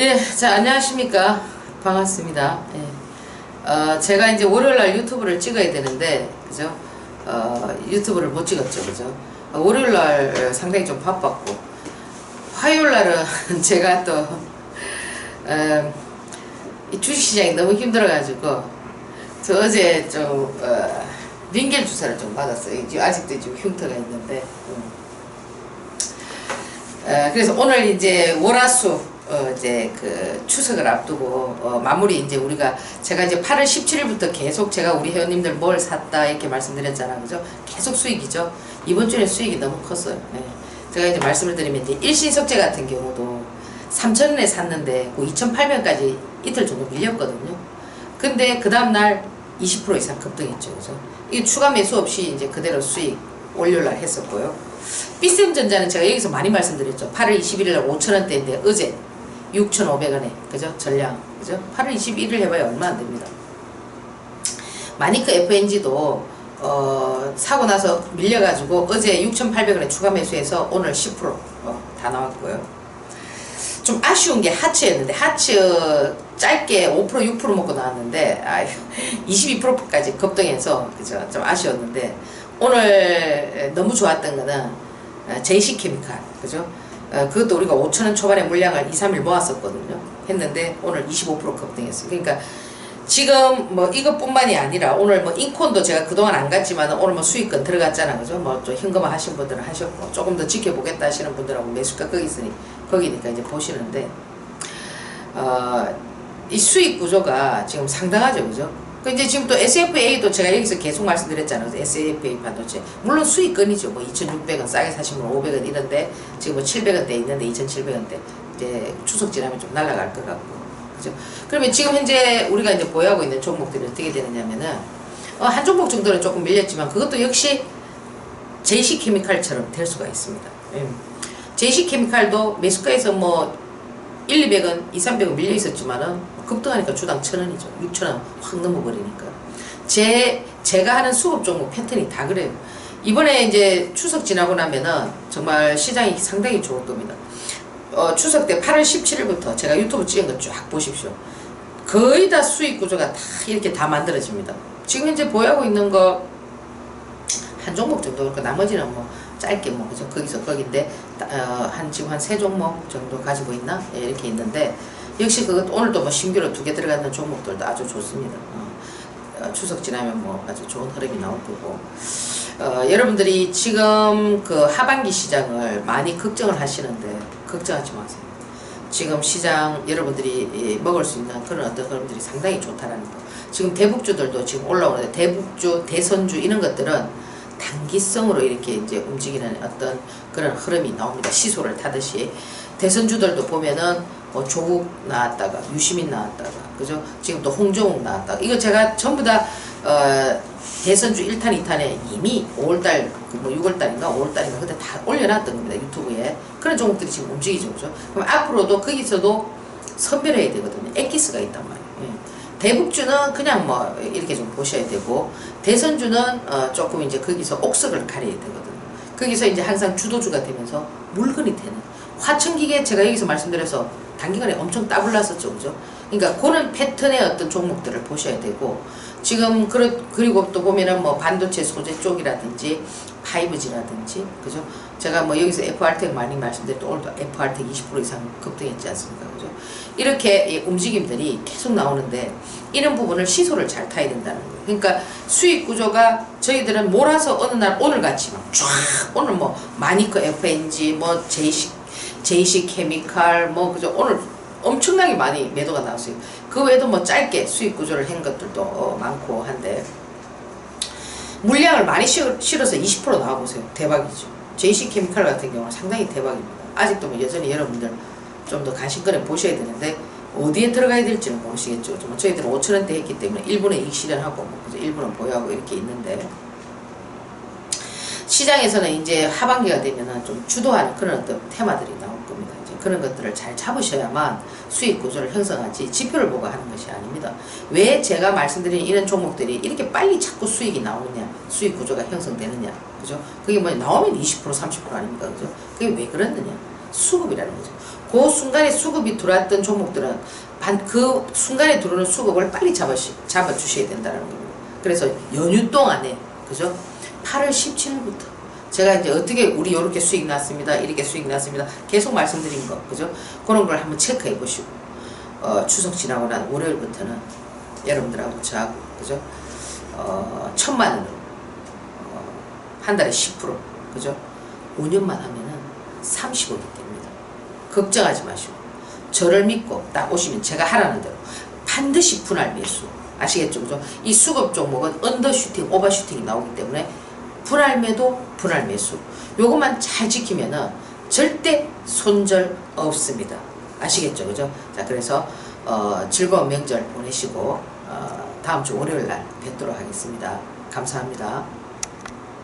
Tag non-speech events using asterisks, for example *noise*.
예, 자, 안녕하십니까. 반갑습니다. 예. 어, 제가 이제 월요일 날 유튜브를 찍어야 되는데, 그죠? 어, 유튜브를 못 찍었죠, 그죠? 어, 월요일 날 상당히 좀 바빴고, 화요일 날은 *laughs* 제가 또, 어, 이 주식시장이 너무 힘들어가지고, 저 어제 좀, 어, 링겔 주사를 좀 받았어요. 아직도 지금 흉터가 있는데. 음. 어, 그래서 오늘 이제 월화수 어, 이제 그 추석을 앞두고 어, 마무리 이제 우리가 제가 이제 8월 17일부터 계속 제가 우리 회원님들 뭘 샀다 이렇게 말씀드렸잖아요, 그죠? 계속 수익이죠. 이번 주에 수익이 너무 컸어요. 네. 제가 이제 말씀을 드리면 이제 일신석재 같은 경우도 3,000원에 샀는데 그 2,800원까지 이틀 정도 밀렸거든요. 근데 그 다음날 20% 이상 급등했죠, 그죠? 이게 추가 매수 없이 이제 그대로 수익 월요일날 했었고요. 삐쌤전자는 제가 여기서 많이 말씀드렸죠. 8월 21일 날 5천원대인데 어제 6,500원에 그죠? 전량 그죠? 8월 21일 해봐야 얼마 안 됩니다. 마니크 FNG도 어, 사고 나서 밀려가지고 어제 6,800원에 추가 매수해서 오늘 10%다 어, 나왔고요. 좀 아쉬운 게 하츠였는데 하츠 짧게 5% 6% 먹고 나왔는데 아휴 22%까지 급등해서 그죠? 좀 아쉬웠는데 오늘 너무 좋았던 거는 제이시 케미칼 그죠? 어, 그것도 우리가 5천원 초반에 물량을 2, 3일 모았었거든요. 했는데 오늘 25% 급등했어요. 그러니까 지금 뭐 이것뿐만이 아니라 오늘 뭐 인콘도 제가 그동안 안 갔지만 오늘 뭐 수익금 들어갔잖아. 그죠? 뭐 좀 현금화 하신 분들은 하셨고 조금 더 지켜보겠다 하시는 분들하고 매수가 거기 있으니 거기니까 이제 보시는데 어, 이 수익 구조가 지금 상당하죠. 그죠? 그 이제 지금 또 SFA도 제가 여기서 계속 말씀드렸잖아요. SFA 반도체. 물론 수익권이죠. 뭐 2,600원 싸게 사시면 500원 이런데 지금 뭐 700원대 있는데 2,700원대 이제 추석 지나면 좀 날아갈 것 같고. 그죠? 그러면 지금 현재 우리가 이제 보유하고 있는 종목들이 어떻게 되느냐면은 어, 한 종목 정도는 조금 밀렸지만 그것도 역시 JC 케미칼처럼 될 수가 있습니다. 예. JC 케미칼도 매수가에서 뭐 1, 200원, 2, 300원 밀려 있었지만은 급등하니까 주당 1000원이죠. 6000원 확 넘어버리니까. 제, 제가 하는 수급 종목 패턴이 다 그래요. 이번에 이제 추석 지나고 나면은 정말 시장이 상당히 좋을 겁니다. 어, 추석 때 8월 17일부터 제가 유튜브 찍은 거 쫙 보십시오. 거의 다 수익 구조가 다 이렇게 다 만들어집니다. 지금 현재 보유하고 있는 거 한 종목 정도 그렇고 나머지는 뭐 짧게 뭐 그죠 거기서 거긴데 어, 한 지금 한 세 종목 정도 가지고 있나 예, 이렇게 있는데 역시 그것 오늘도 뭐 신규로 두 개 들어가는 종목들도 아주 좋습니다. 어, 어, 추석 지나면 뭐 아주 좋은 흐름이 나올 거고 어, 여러분들이 지금 그 하반기 시장을 많이 걱정을 하시는데 걱정하지 마세요. 지금 시장 여러분들이 먹을 수 있는 그런 어떤 흐름들이 상당히 좋다라는 거. 지금 대북주들도 지금 올라오는데 대북주, 대선주 이런 것들은 단기성으로 이렇게 이제 움직이는 어떤 그런 흐름이 나옵니다. 시소를 타듯이. 대선주들도 보면은 뭐 조국 나왔다가 유시민 나왔다가 그죠? 지금 또 홍정욱 나왔다가 이거 제가 전부 다 어, 대선주 1탄 2탄에 이미 5월달 뭐 6월달인가 5월달인가 그때 다 올려놨던 겁니다 유튜브에 그런 종목들이 지금 움직이죠 그죠? 그럼 앞으로도 거기서도 선별해야 되거든요 엑기스가 있단 말이에요 예. 대북주는 그냥 뭐 이렇게 좀 보셔야 되고 대선주는 어 조금 이제 거기서 옥석을 가려야 되거든요. 거기서 이제 항상 주도주가 되면서 물건이 되는 화천기계 제가 여기서 말씀드려서 단기간에 엄청 따블났었죠, 그죠? 그러니까 그런 패턴의 어떤 종목들을 보셔야 되고 지금 그러, 그리고 또 보면은 뭐 반도체 소재 쪽이라든지 5G라든지 그죠? 제가 뭐 여기서 FR텍 많이 말씀드렸도 오늘도 FR텍 20% 이상 급등했지 않습니까? 그죠? 이렇게 움직임들이 계속 나오는데 이런 부분을 시소를 잘 타야 된다는 거예요. 그러니까 수익 구조가 저희들은 몰아서 어느 날 오늘 같이 막 쫙 오늘 뭐 마니커 FNG 뭐 제이시 제이시 케미칼 뭐 그죠? 오늘 엄청나게 많이 매도가 나왔어요. 그 외에도 뭐 짧게 수익 구조를 한 것들도 어, 많고 한데 물량을 많이 실어서 20% 나와보세요. 대박이죠. JC 케미칼 같은 경우는 상당히 대박입니다. 아직도 뭐 여전히 여러분들 좀 더 관심권에 보셔야 되는데 어디에 들어가야 될지는 모르시겠죠. 뭐 저희들은 5천원대 했기 때문에 일부는 이익 실현하고 뭐 일부는 보유하고 이렇게 있는데 시장에서는 이제 하반기가 되면은 좀 주도하는 그런 어떤 테마들이 나올 겁니다. 이제 그런 것들을 잘 잡으셔야만 수익 구조를 형성하지 지표를 보고 하는 것이 아닙니다. 왜 제가 말씀드린 이런 종목들이 이렇게 빨리 자꾸 수익이 나오느냐, 수익 구조가 형성되느냐, 그죠? 그게 뭐 나오면 20% 30% 아닙니까, 그죠? 그게 왜 그러느냐? 수급이라는 거죠. 그 순간에 수급이 들어왔던 종목들은 반, 그 순간에 들어오는 수급을 빨리 잡아, 잡아주셔야 된다는 겁니다. 그래서 연휴 동안에, 그죠? 8월 17일부터 제가 이제 어떻게 우리 이렇게 수익 났습니다. 이렇게 수익 났습니다. 계속 말씀드린 거, 그죠? 그런 걸 한번 체크해 보시고, 어, 추석 지나고 난 월요일부터는 여러분들하고 저하고, 그죠? 어, 천만 원으로, 어, 한 달에 10%, 그죠? 5년만 하면은 30억이 됩니다. 걱정하지 마시고, 저를 믿고 딱 오시면 제가 하라는 대로 반드시 분할 매수. 아시겠죠? 그죠? 이 수급 종목은 언더슈팅, 오버슈팅이 나오기 때문에 분할 매도, 분할 매수. 요것만 잘 지키면은 절대 손절 없습니다. 아시겠죠? 그죠? 자, 그래서 어, 즐거운 명절 보내시고 어, 다음 주 월요일 날 뵙도록 하겠습니다. 감사합니다.